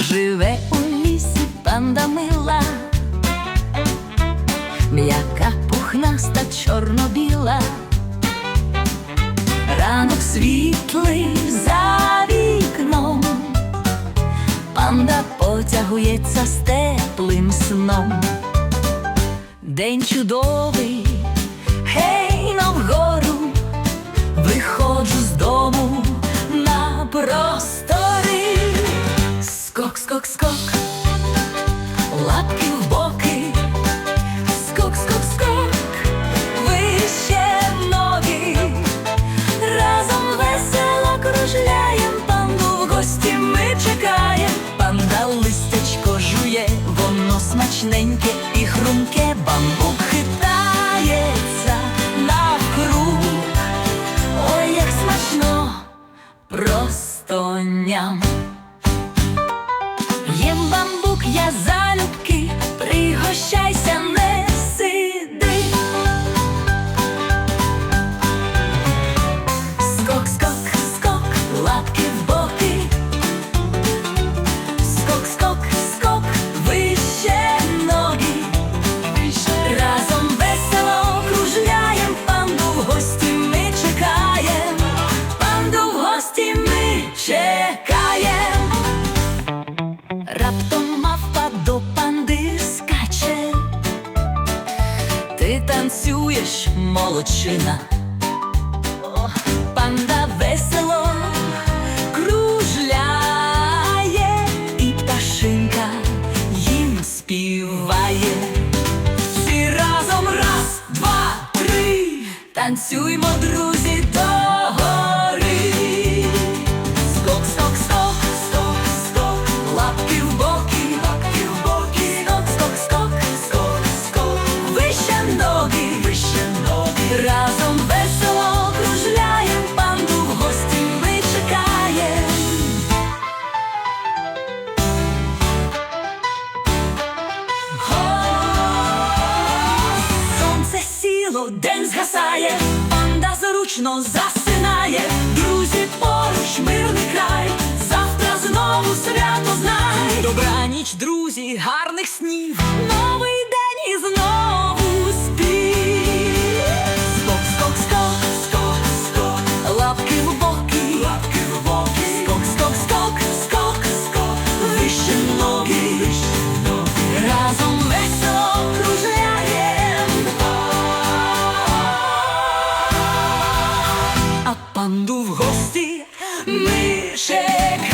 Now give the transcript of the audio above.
Живе у лісі панда мила, м'яка пухнаста чорно-біла, ранок світлий за вікном, панда потягується з теплим сном. День чудовий, лапки в боки, скок, скок, скок, вище ноги. Разом весело кружляєм, панду гості ми чекаєм. Панда листячко жує, воно смачненьке і хрумке, бамбук хитається навкруг. Ой, як смачно, просто ням. Їм бамбук я залюбки, танцюєш, молодчина. Панда весело кружляє, і пташинка їм співає. Всі разом раз, два, три, танцюймо, друзі, сіло, день згасає, панда зручно засинає, друзі поруч мирний край, завтра знову свято знай. Добраніч, друзі, панду в гості ми чекаємо.